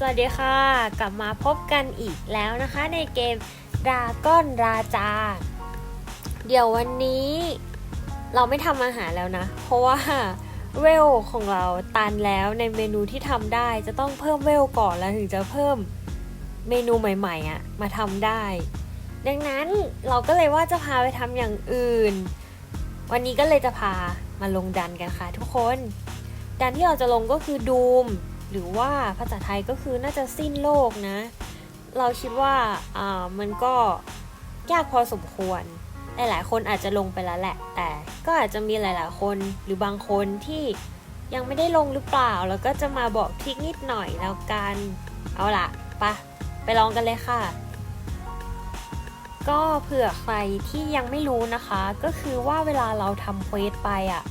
สวัสดีค่ะ กลับมาพบกันอีกแล้วนะคะในเกมดราก้อนราจา เดี๋ยววันนี้เราไม่ทำอาหารแล้วนะ เพราะว่าเวลของเราตันแล้วในเมนูที่ทำได้จะต้องเพิ่มเวลก่อนแล้วถึงจะเพิ่มเมนูใหม่ๆอะมาทำได้ ดังนั้นเราก็เลยว่าจะพาไปทำอย่างอื่น วันนี้ก็เลยจะพามาลงดันกันค่ะทุกคน ดันที่เราจะลงก็คือดูม หรือว่าภาษาไทยก็คือน่าจะสิ้นโลกนะ เราคิดว่าอ่ามันก็ยากพอสมควร หลายๆ คนอาจจะลงไปแล้วแหละ แต่ก็อาจจะมีหลาย ๆ คนหรือบางคนที่ยังไม่ได้ลงหรือเปล่า แล้วก็จะมาบอกทริคนิดหน่อยแล้วกัน เอาล่ะปะไปลองกันเลยค่ะ ก็เผื่อใครที่ยังไม่รู้นะคะ ก็คือว่าเวลาเราทำเควสไปอะ่ะ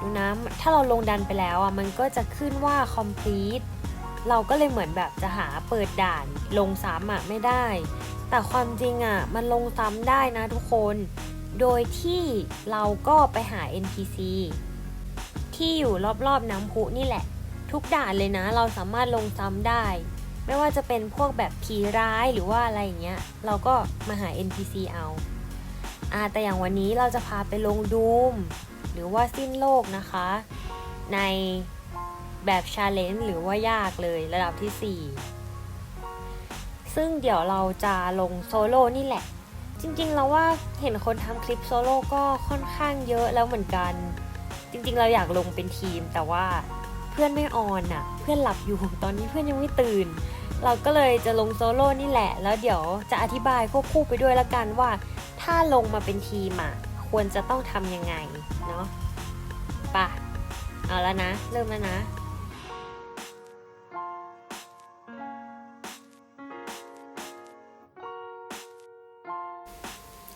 ดูนะถ้าเราลงดันไปแล้วอะมันก็จะขึ้นว่า complete เราก็เลยเหมือนแบบจะหาเปิดด่านลงซ้ำอะไม่ได้ แต่ความจริงอะมันลงซ้ำได้นะทุกคน โดยที่เราก็ไปหา NPC ที่อยู่รอบๆน้ำพุนี่แหละ ทุกด่านเลยนะ เราสามารถลงซ้ำได้ ไม่ว่าจะเป็นพวกแบบผีร้ายหรือว่าอะไรอย่างเงี้ย เราก็มาหา NPC เอาอ่าแต่อย่างวันนี้เราจะพาไปลงดูม หรือว่าสิ้นโลกนะคะ ในแบบชาเลนจ์หรือว่ายากเลยระดับที่ 4 ซึ่งเดี๋ยวเราจะลงโซโล่นี่แหละ จริงๆเราว่าเห็นคนทำคลิปโซโล่ก็ค่อนข้างเยอะแล้วเหมือนกัน จริงๆเราอยากลงเป็นทีมแต่ว่าเพื่อนไม่ออนอะ่ะ เพื่อนหลับอยู่ตอนนี้เพื่อนยังไม่ตื่น เราก็เลยจะลงโซโล่นี่แหละ แล้วเดี๋ยวจะอธิบายควบคู่ไปด้วยละกันว่า ถ้าลงมาเป็นทีมอะ ควรจะต้องทำยังไงเนาะป่ะเอาแล้วนะ เริ่มแล้วนะ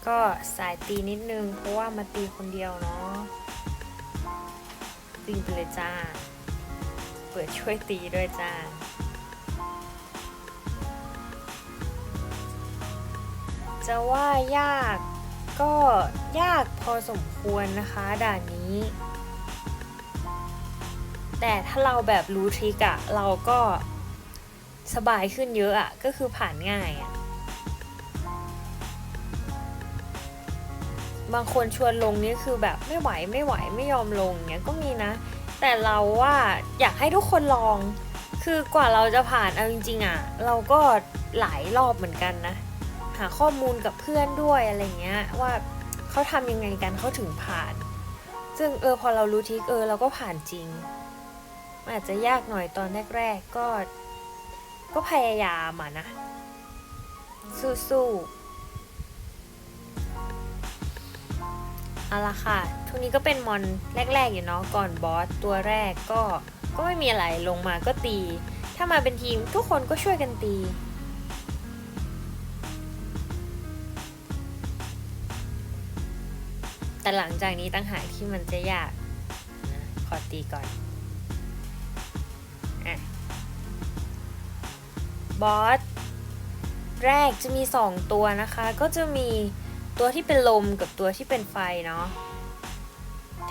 ก็สายตีนิดนึง เพราะว่ามาตีคนเดียวเนาะตีไปเลยจ้า เปิดช่วยตีด้วยจ้า จะว่ายาก ก็ยากพอสมควรนะคะด่านนี้ แต่ถ้าเราแบบรู้ทริกอะเราก็สบายขึ้นเยอะอะก็คือผ่านง่ายอะบางคนชวนลงนี่คือแบบไม่ไหวไม่ไหวไม่ยอมลงเงี้ยก็มีนะ แต่เราว่าอยากให้ทุกคนลอง คือกว่าเราจะผ่านเอาจริงๆอะเราก็หลายรอบเหมือนกันนะาข้อมูลกับเพื่อนด้วยอะไรเงี้ยว่าเขาทำยังไงกันเขาถึงผ่าน ซึ่งเออพอเรารู้ทิกเออเราก็ผ่านจริงมันอาจจะยากหน่อยตอนแรกๆก็ ก็พยายามอะนะ สู้ๆเอาละค่ะทุกนี้ก็เป็นมอนแรก ๆ อยู่เนาะก่อนบอสตัวแรกก็ก็ไม่มีอะไรลงมาก็ตี ถ้ามาเป็นทีมทุกคนก็ช่วยกันตี แต่หลังจากนี้ตั้งหากที่มันจะยากนะขอตีก่อนอะบอสแรกจะมี 2 ตัวนะคะ ก็จะมีตัวที่เป็นลมกับตัวที่เป็นไฟเนาะ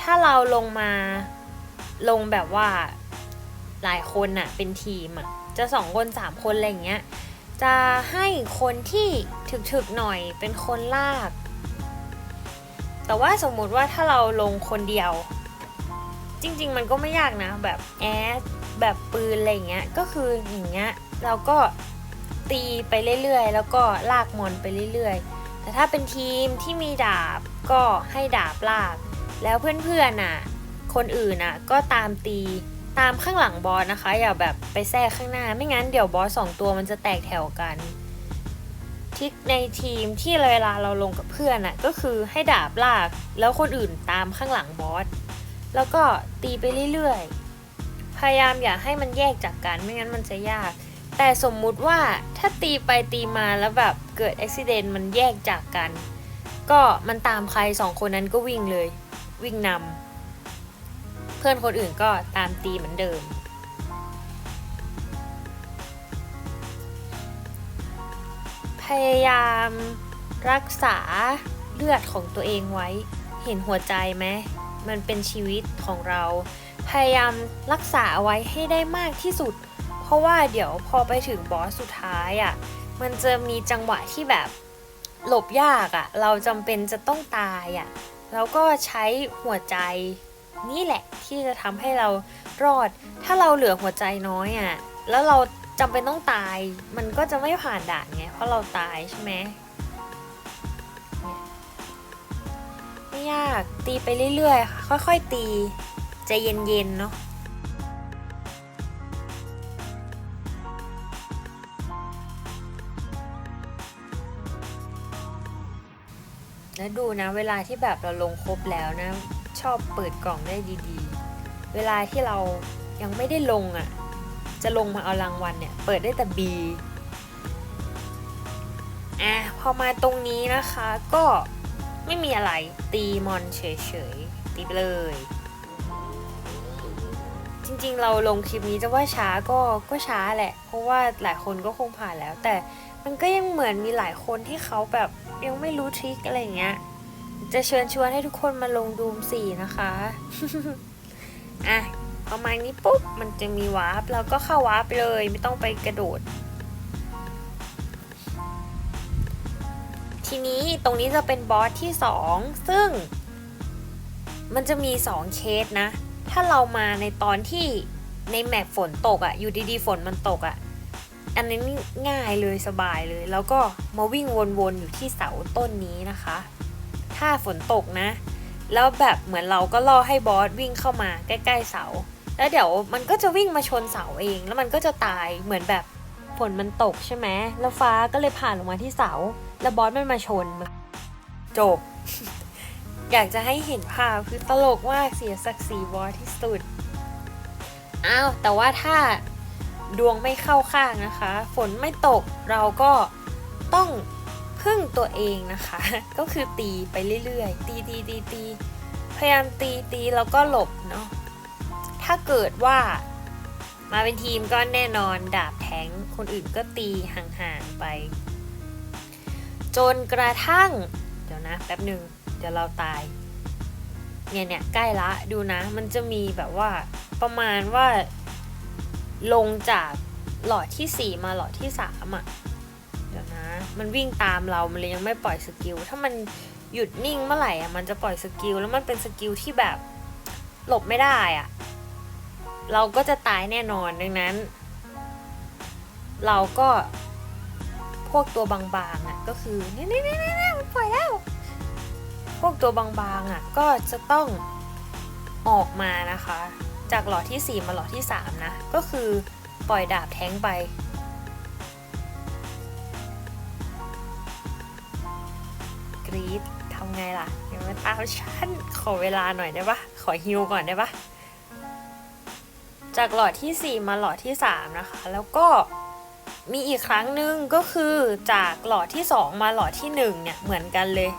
ถ้าเราลงมาลงแบบว่าหลายคนอะเป็นทีมอะจะสองคนสามคนอะไรอย่างเงี้ยจะให้คนที่ถึกๆหน่อยเป็นคนลาก แต่ว่าสมมุติว่าถ้าเราลงคนเดียว จริง ๆ มันก็ไม่ยากนะ แบบแอสแบบปืนอะไรเงี้ยก็คืออย่างเงี้ยเราก็ตีไปเรื่อยๆ แล้วก็ลากมอนไปเรื่อยๆ แต่ถ้าเป็นทีมที่มีดาบก็ให้ดาบลาก แล้วเพื่อนๆน่ะคนอื่นน่ะก็ตามตีตามข้างหลังบอสนะคะ อย่าแบบไปแทรกข้างหน้าไม่งั้นเดี๋ยวบอสสองตัวมันจะแตกแถวกัน ทิกในทีมที่เวลาเราลงกับเพื่อนน่ะก็คือให้ดาบลากแล้วคนอื่นตามข้างหลังบอส แล้วก็ตีไปเรื่อยๆ พยายามอย่าให้มันแยกจากกันไม่งั้นมันจะยาก แต่สมมุติว่าถ้าตีไปตีมาแล้วแบบเกิดอุบิเหตุมันแยกจากกัน ก็มันตามใครสองคนนั้นก็วิ่งเลย วิ่งนำเพื่อนคนอื่นก็ตามตีเหมือนเดิม ยายามรักษาเลือดของตัวเองไว้ เห็นหัวใจไหมมันเป็นชีวิตของเรา พยายามรักษาไว้ให้ได้มากที่สุด เพราะว่าเดี๋ยวพอไปถึงบอสสุดท้ายอะ่ะ มันจะมีจังหวะที่แบบหลบยากอะ่ะ เราจำเป็นจะต้องตายอะ่ะ แล้วก็ใช้หัวใจนี่แหละที่จะทำให้เรารอด ถ้าเราเหลือหัวใจน้อยอะ่ะ แล้วเรา จำเป็นต้องตายมันก็จะไม่ผ่านด่านไงเพราะเราตายใช่ไหมไม่ยากตีไปเรื่อยๆ ค่อยๆ ตีใจเย็นๆ เนาะแล้วดูนะเวลาที่แบบเราลงครบแล้วนะ ชอบเปิดกล่องได้ดีๆ เวลาที่เรายังไม่ได้ลงอะ่ะ จะลงมาเอารางวัลเนี่ย เปิดได้แต่ B อะพอมาตรงนี้นะคะก็ไม่มีอะไรตีมอนเฉยๆ ตีไปเลย จริงๆเราลงคลิปนี้จะว่าช้าก็ก็ช้าแหละ เพราะว่าหลายคนก็คงผ่านแล้ว แต่มันก็ยังเหมือนมีหลายคนที่เขาแบบยังไม่รู้ทริคอะไรเงี้ย จะเชิญชวนให้ทุกคนมาลงดูมสี่นะคะ อะ ประมาณนี้ปุ๊บมันจะมีวาร์ปเราก็เข้าวาร์ปเลยไม่ต้องไปกระโดด ทีนี้ตรงนี้จะเป็นบอสที่ 2 ซึ่ง มันจะมี 2 เคสนะ ถ้าเรามาในตอนที่ในแมปฝนตกอะ่ะ อยู่ดีๆฝนมันตกอะ่ะ อันนี้ง่ายเลยสบายเลย แล้วก็มาวิ่งวนๆอยู่ที่เสาต้นนี้นะคะ ถ้าฝนตกนะแล้วแบบเหมือนเราก็ล่อให้บอสวิ่งเข้ามาใกล้ ๆ เสา แล้วเดี๋ยวมันก็จะวิ่งมาชนเสาเอง แล้วมันก็จะตายเหมือนแบบฝนมันตกใช่ไหมแล้วฟ้าก็เลยผ่านลงมาที่เสา แล้วบอสมันมาชน จบ อยากจะให้เห็นภาพคือตลกมากเสียศักดิ์ศรีบอสที่สุด อ้าว แต่ว่าถ้าดวงไม่เข้าข้างนะคะ ฝนไม่ตกเราก็ต้องพึ่งตัวเองนะคะ ก็คือตีไปเรื่อยๆ ตีตีตีตีพยายามตีตีแล้วก็หลบเนาะ ถ้าเกิดว่ามาเป็นทีมก็แน่นอนดาบแทงคนอื่นก็ตีห่างๆไป จนกระทั่ง เดี๋ยวนะแป๊บหนึ่งเดี๋ยวเราตาย เนี่ยเนี่ยใกล้ละดูนะ มันจะมีแบบว่าประมาณว่า ลงจากหลอดที่ 4 มาหลอดที่3อะเดี๋ยวนะ มันวิ่งตามเรา มันเลยยังไม่ปล่อยสกิล ถ้ามันหยุดนิ่งเมื่อไหร่อะ มันจะปล่อยสกิล แล้วมันเป็นสกิลที่แบบหลบไม่ได้อะ เราก็จะตายแน่นอนดังนั้น เราก็พวกตัวบางๆอะก็คือเนี่ยเนี่ยเนี่ยเนี่ยมันปล่อยแล้ว พวกตัวบางๆอะก็จะต้องออกมานะคะ จากหลอดที่ 4 มาหลอดที่ 3 นะ ก็คือปล่อยดาบแท้งไป กรีดทำไงล่ะเดี๋ยวมาตามฉันขอเวลาหน่อยได้ปะขอฮิวก่อนได้ปะ จากหลอดที่ 4 มาหลอดที่ 3 นะคะ แล้วก็มีอีกครั้งหนึ่งก็คือจากหลอดที่ 2 มาหลอดที่ 1 เนี่ย เหมือนกันเลย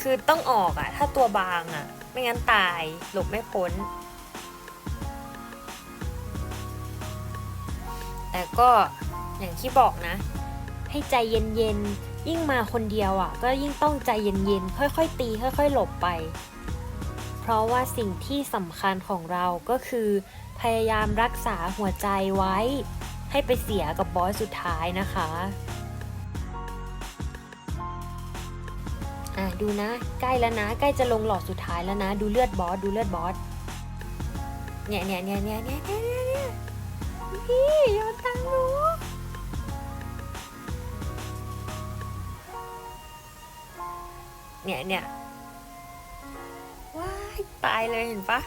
คือต้องออกอะถ้าตัวบางอะไม่งั้นตายหลบไม่พ้น แต่ก็อย่างที่บอกนะ ให้ใจเย็นๆ ยิ่งมาคนเดียวอะ่ะ ก็ยิ่งต้องใจเย็นๆ ค่อยๆ ตี ค่อยๆ หลบไป ราะว่าสิ่งที่สำคัญของเราก็คือ พยายามรักษาหัวใจไว้ ให้ไปเสียกับบอสสุดท้ายนะคะอะดูนะ ใกล้แล้วนะ ใกล้จะลงหลอดสุดท้ายแล้วนะ ดูเลือดบอสดูเลือดบอสเนี่ยเนี่ยเนี่ยเนี่ยเนี่ยเนี่ยเนี่ยพี่โยนตังหนูเนี่ยเนี้ย ตายเลยเห็นปะ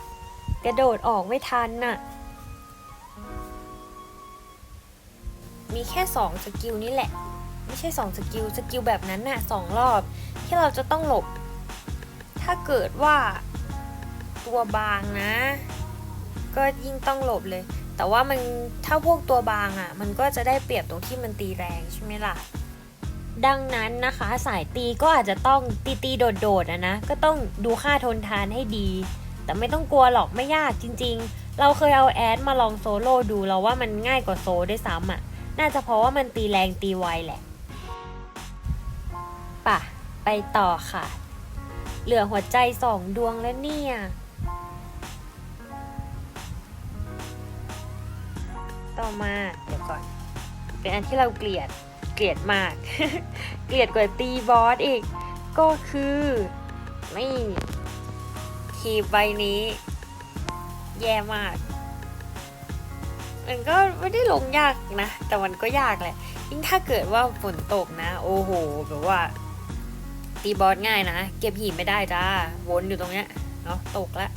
กระโดดออกไม่ทันน่ะ มีแค่สองสกิลนี่แหละ ไม่ใช่สองสกิล สกิลแบบนั้นน่ะสองรอบ ที่เราจะต้องหลบ ถ้าเกิดว่าตัวบางนะ ก็ยิ่งต้องหลบเลย แต่ว่ามันถ้าพวกตัวบางอะ่ะ มันก็จะได้เปรียบตรงที่มันตีแรงใช่ไหมล่ะ ดังนั้นนะคะสายตีก็อาจจะต้องตีตีโดดโดดๆนะ ก็ต้องดูค่าทนทานให้ดี แต่ไม่ต้องกลัวหรอกไม่ยากจริง ๆ เราเคยเอาแอดมาลองโซโล่ดูเราว่ามันง่ายกว่าโซด้วยซ้ำอะ่ะ น่าจะเพราะว่ามันตีแรงตีไวแหละป่ะ ไปต่อค่ะ เหลือหัวใจสองดวงแล้วเนี่ย ต่อมาเดี๋ยวก่อน เป็นอันที่เราเกลียด เกลียดมาก เกลียดกว่าตีบอสอีก ก็คือนี่ทีมใบนี้ แย่มาก มันก็ไม่ได้ลงยากนะ แต่มันก็ยากแหละยิ่งถ้าเกิดว่าฝนตกนะ โอ้โห แบบว่า ตีบอสง่ายนะ เก็บหินไม่ได้จ้า วนอยู่ตรงเนี้ย เนาะตกละ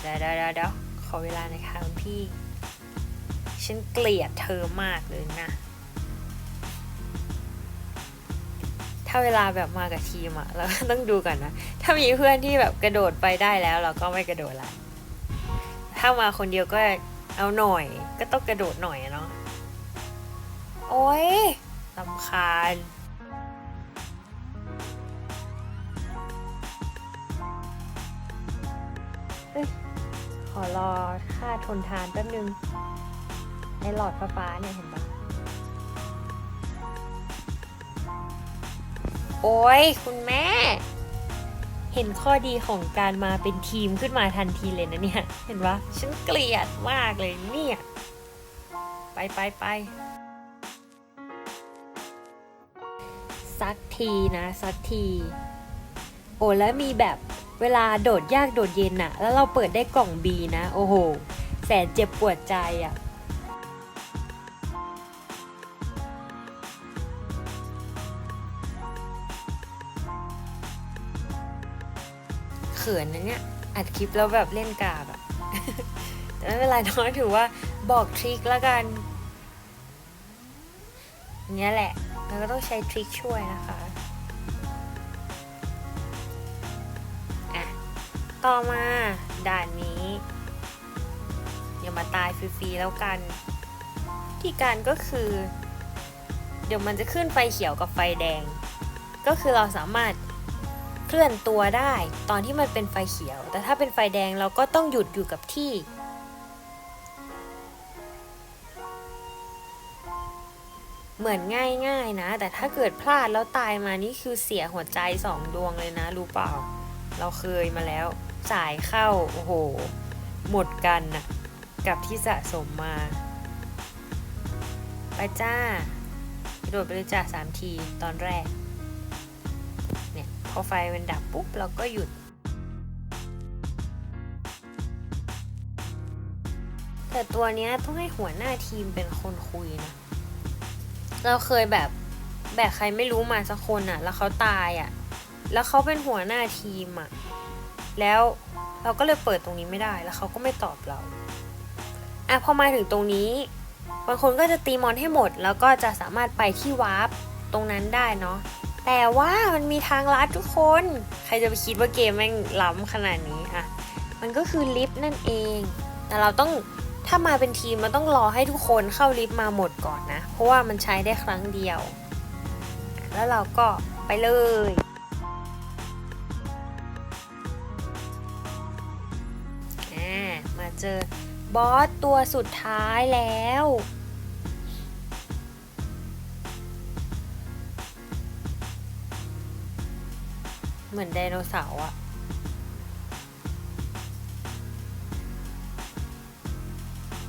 เดี๋ยวเดี๋ยวเดี๋ยวขอเวลาหนคะคุณพี่ ฉันเกลียดเธอมากเลยนะ ถ้าเวลาแบบมากับทีมอะเราต้องดูกันนะ ถ้ามีเพื่อนที่แบบกระโดดไปได้แล้ว เราก็ไม่กระโดดละ ถ้ามาคนเดียวก็เอาหน่อย ก็ต้องกระโดดหน่อยเนาะ โอ้ยลำคาญขอรอค่าทนทานแป๊บนึง ในหลอดฟ้าๆเนี่ยเห็นปะ โอ้ยคุณแม่ เห็นข้อดีของการมาเป็นทีมขึ้นมาทันทีเลยนะเนี่ย เห็นปะฉันเกลียดมากเลยเนี่ย ไปไปไปสักทีนะสักที โอ้แล้วมีแบบเวลาโดดยากโดดเย็นอะแล้วเราเปิดได้กล่องบีนะ โอ้โห แสนเจ็บปวดใจอะ ขินนะเนี่ยอัดคลิปแล้วแบบเล่นกากอะแต่ไม่เป็นไรน้อยถือว่าบอกทริคแล้วกันเนี้ยแหละเราก็ต้องใช้ทริคช่วยนะคะต่อมาด่านนี้ อย่ามาตายฟรีๆแล้วกันที่การก็คือ เดี๋ยวมันจะขึ้นไฟเขียวกับไฟแดง ก็คือเราสามารถ เคลื่อนตัวได้ ตอนที่มันเป็นไฟเขียว แต่ถ้าเป็นไฟแดงเราก็ต้องหยุดอยู่กับที่ เหมือนง่ายๆนะ แต่ถ้าเกิดพลาดแล้วตายมานี่คือเสียหัวใจสองดวงเลยนะ รู้เปล่า เราเคยมาแล้วสายเข้า โอ้โห หมดกันนะกับที่สะสมมา ไปจ้าโดดไปเลยจ้าสามทีตอนแรก พอไฟมันดับปุ๊บเราก็หยุด แต่ตัวเนี้ยต้องให้หัวหน้าทีมเป็นคนคุยนะ เราเคยแบบแบกใครไม่รู้มาสักคนอะแล้วเขาตายอะแล้วเขาเป็นหัวหน้าทีมอะ แล้วเราก็เลยเปิดตรงนี้ไม่ได้ แล้วเขาก็ไม่ตอบเรา อะพอมาถึงตรงนี้ บางคนก็จะตีมอนให้หมด แล้วก็จะสามารถไปที่วาร์ปตรงนั้นได้เนาะ แต่ว่ามันมีทางลัดทุกคน ใครจะไปคิดว่าเกมแม่งล้ำขนาดนี้อะมันก็คือลิฟต์นั่นเอง แต่เราต้องถ้ามาเป็นทีมมันต้องรอให้ทุกคนเข้าลิฟต์มาหมดก่อนนะ เพราะว่ามันใช้ได้ครั้งเดียว แล้วเราก็ไปเลยมาเจอบอสตัวสุดท้ายแล้ว เหมือนไดโนเสาร์อะ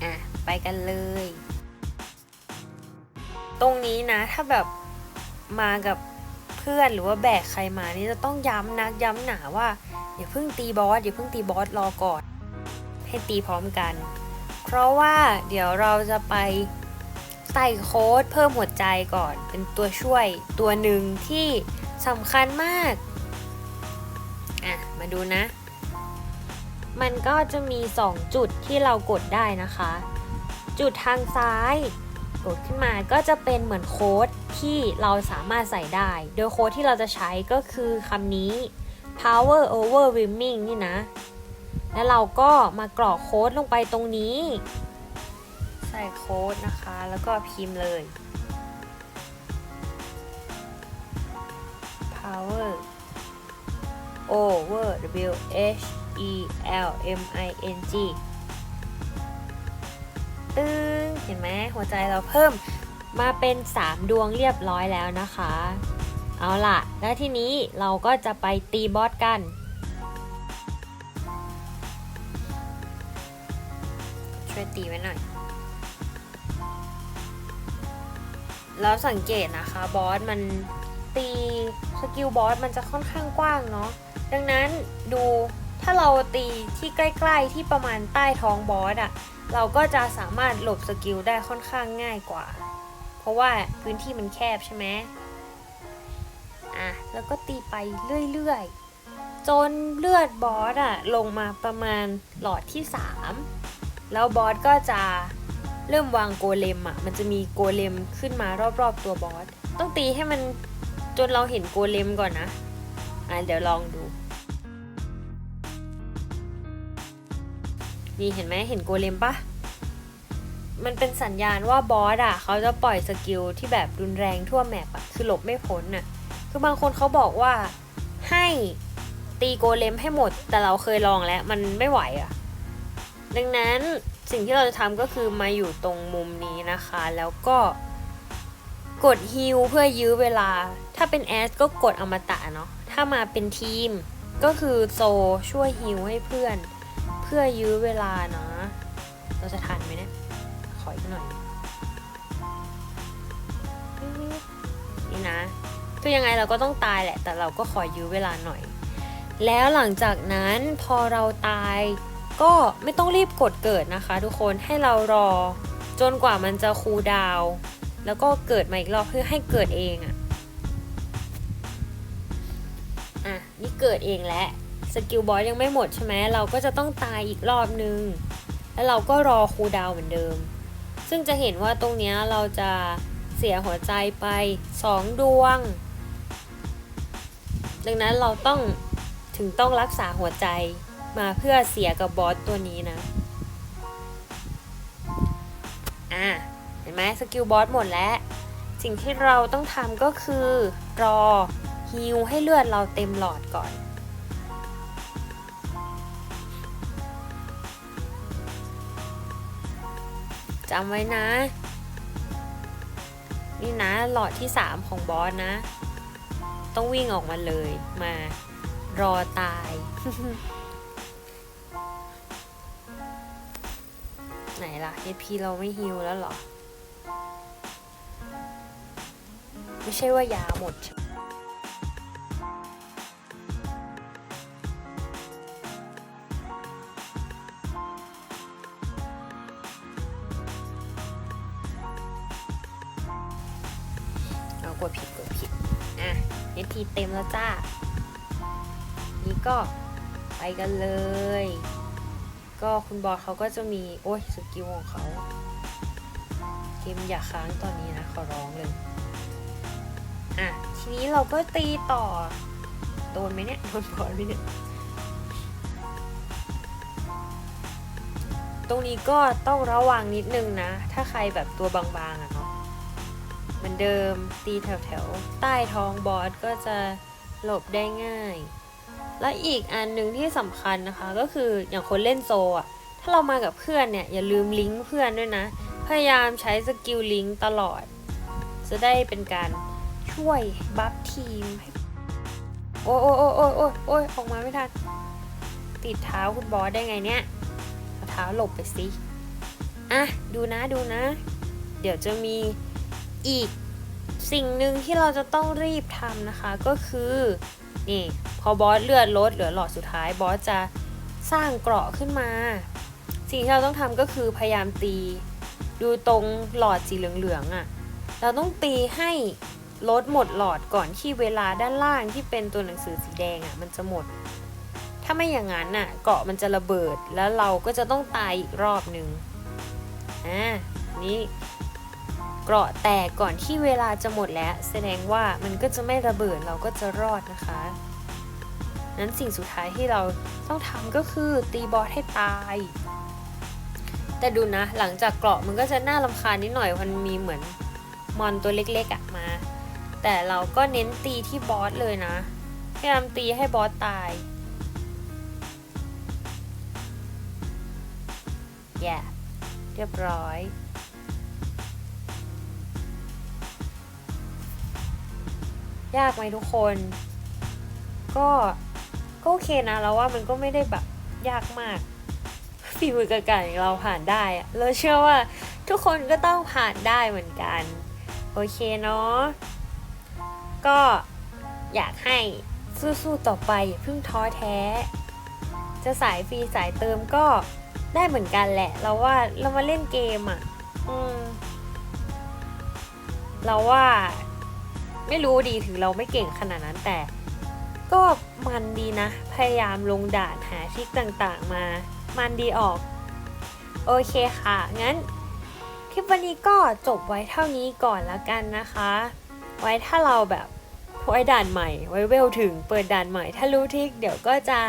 อะ ไปกันเลย ตรงนี้นะ ถ้าแบบมากับเพื่อนหรือว่าแบกใครมานี่จะต้องย้ำนักย้ำหนาว่า อย่าเพิ่งตีบอสอย่าเพิ่งตีบอสรอก่อน ให้ตีพร้อมกัน เพราะว่าเดี๋ยวเราจะไปใส่โค้ดเพิ่มหัวใจก่อน เป็นตัวช่วยตัวหนึ่งที่สำคัญมาก มาดูนะ มันก็จะมี 2 จุดที่เรากดได้นะคะ จุดทางซ้ายกดขึ้นมาก็จะเป็นเหมือนโค้ดที่เราสามารถใส่ได้ โดยโค้ดที่เราจะใช้ก็คือคำนี้ power overwhelming นี่นะ แล้วเราก็มากรอกโค้ดลงไปตรงนี้ ใส่โค้ดนะคะ แล้วก็พิมพ์เลย power over w h e l m i n g ตึ้งเห็นไหมหัวใจเราเพิ่มมาเป็น 3 ดวงเรียบร้อยแล้วนะคะ เอาล่ะ แล้วทีนี้เราก็จะไปตีบอสกัน ช่วยตีไว้หน่อย แล้วสังเกตนะคะบอสมันตีสกิลบอสมันจะค่อนข้างกว้างเนาะ ดังนั้นดูถ้าเราตีที่ใกล้ ๆ ที่ประมาณใต้ท้องบอสอะเราก็จะสามารถหลบสกิลได้ค่อนข้างง่ายกว่า เพราะว่าพื้นที่มันแคบใช่ไหมอะแล้วก็ตีไปเรื่อยๆ จนเลือดบอสอะลงมาประมาณหลอดที่ 3 แล้วบอสก็จะเริ่มวางโกเลมอะมันจะมีโกเลมขึ้นมารอบๆตัวบอส ต้องตีให้มันจนเราเห็นโกเลมก่อนนะ อะเดี๋ยวลองดู นี่เห็นไหมเห็นโกเลมปะมันเป็นสัญญาณว่าบอสอะเขาจะปล่อยสกิลที่แบบรุนแรงทั่วแมปอะคือหลบไม่พ้นอะคือบางคนเขาบอกว่าให้ตีโกเลมให้หมด แต่เราเคยลองแล้วมันไม่ไหวอะ ดังนั้นสิ่งที่เราจะทำก็คือมาอยู่ตรงมุมนี้นะคะ แล้วก็กดฮิลเพื่อยื้อเวลา ถ้าเป็นแอสก็กดอมตะเนาะถ้ามาเป็นทีม ก็คือโซช่วยฮิลให้เพื่อน พื่อยื้อเวลานะ เราจะทันไหมเนี่ยขออีกหน่อย นี่นะคือยังไงเราก็ต้องตายแหละ แต่เราก็ขอยื้อเวลาหน่อย แล้วหลังจากนั้นพอเราตายก็ไม่ต้องรีบกดเกิดนะคะ ทุกคนให้เรารอจนกว่ามันจะคูลดาว แล้วก็เกิดมาอีกรอบเพื่อให้เกิดเองอะอะ นี่เกิดเองแล้ว สกิลบอสยังไม่หมดใช่ไหมเราก็จะต้องตายอีกรอบนึง แล้วเราก็รอคูดาวเหมือนเดิม ซึ่งจะเห็นว่าตรงนี้เราจะเสียหัวใจไป 2 ดวง ดังนั้นเราต้องถึงต้องรักษาหัวใจมาเพื่อเสียกับบอสตัวนี้นะ อะ เห็นไหมสกิลบอสหมดแล้ว สิ่งที่เราต้องทำก็คือรอฮิวให้เลือดเราเต็มหลอดก่อน จำไว้นะ นี่นะหลอดที่ 3 ของบอสนะ ต้องวิ่งออกมาเลยมารอตาย ไหนล่ะ AP เราไม่ฮิวแล้วหรอ ไม่ใช่ว่ายาหมดใช่ เอากดผิดกดผิดอะ AP เต็มแล้วจ้า นี่ก็ไปกันเลย ก็คุณบอสเขาก็จะมี โอ้ยสกิลของเขา เกมอย่าค้างตอนนี้นะ ขอร้องเลย อะ ทีนี้เราก็ตีต่อ โดนไหมเนี่ย โดนบอสไหมเนี่ยตรงนี้ก็ต้องระวังนิดนึงนะ ถ้าใครแบบตัวบางๆอะเนาะ เหมือนเดิมตีแถวๆใต้ท้องบอสก็จะหลบได้ง่าย และอีกอันหนึ่งที่สำคัญนะคะก็คืออย่างคนเล่นโซอะถ้าเรามากับเพื่อนเนี่ยอย่าลืมลิงก์เพื่อนด้วยนะ พยายามใช้สกิลลิงก์ตลอด จะได้เป็นการช่วยบัฟทีม โอ้ยโอ้ยโอ้ยโอ้ยโอ้ยโอ้ยออกมาไม่ทันติดเท้าคุณบอสได้ไงเนี่ยเอาเท้าหลบไปสิ อะ ดูนะดูนะ เดี๋ยวจะมี อีกสิ่งหนึ่งที่เราจะต้องรีบทำนะคะก็คือนี่พอบอสเลือดลดเหลือหลอดสุดท้ายบอสจะสร้างเกราะขึ้นมา สิ่งที่เราต้องทำก็คือพยายามตี ดูตรงหลอดสีเหลืองๆอะ่ะเราต้องตีให้ลดหมดหลอดก่อนที่เวลาด้านล่างที่เป็นตัวหนังสือสีแดงอะ่ะมันจะหมด ถ้าไม่อย่างนั้นน่ะเกาะมันจะระเบิดแล้วเราก็จะต้องตายอีกรอบหนึ่งอ่านี่ เกราะแตกก่อนที่เวลาจะหมดแล้ว แสดงว่ามันก็จะไม่ระเบิดเราก็จะรอดนะคะ นั้นสิ่งสุดท้ายที่เราต้องทำก็คือตีบอสให้ตาย แต่ดูนะ หลังจากเกราะมันก็จะน่าลำคาญนิดหน่อยมันมีเหมือนมอนตัวเล็กๆอะมา แต่เราก็เน้นตีที่บอสเลยนะพยายามตีให้บอสตาย แย่เรียบร้อย ยากไหมทุกคน ก็ก็โอเคนะเราว่ามันก็ไม่ได้แบบยากมากฝีมือกระกันเราผ่านได้เราเชื่อว่าทุกคนก็ต้องผ่านได้เหมือนกัน โอเคเนาะก็อยากให้สู้ๆต่อไปอย่าเพิ่งท้อแท้ จะสายฟรีสายเติมก็ได้เหมือนกันแหละ เราว่าเรามาเล่นเกมอะ อืม เราว่า ไม่รู้ดีถึงเราไม่เก่งขนาดนั้นแต่ ก็มันดีนะ พยายามลงด่านหาทริกต่างๆมา มันดีออก โอเคค่ะ งั้น คลิปวันนี้ก็จบไว้เท่านี้ก่อนแล้วกันนะคะ ไว้ถ้าเราแบบไว้ด่านใหม่ ไว้เวลถึงเปิดด่านใหม่ ถ้ารู้ทริกเดี๋ยวก็จะ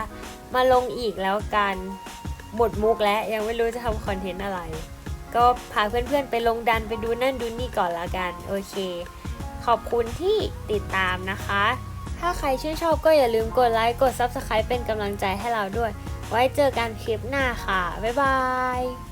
มาลงอีกแล้วกันหมดมุกแล้วยังไม่รู้จะทำคอนเทนต์อะไร ก็พาเพื่อนๆไปลงดันไปดูนั่นดูนี่ก่อนละกัน โอเค ขอบคุณที่ติดตามนะคะ ถ้าใครชื่นชอบก็อย่าลืมกดไลค์ กด Subscribe เป็นกำลังใจให้เราด้วย ไว้เจอกันคลิปหน้าค่ะ บ๊ายบาย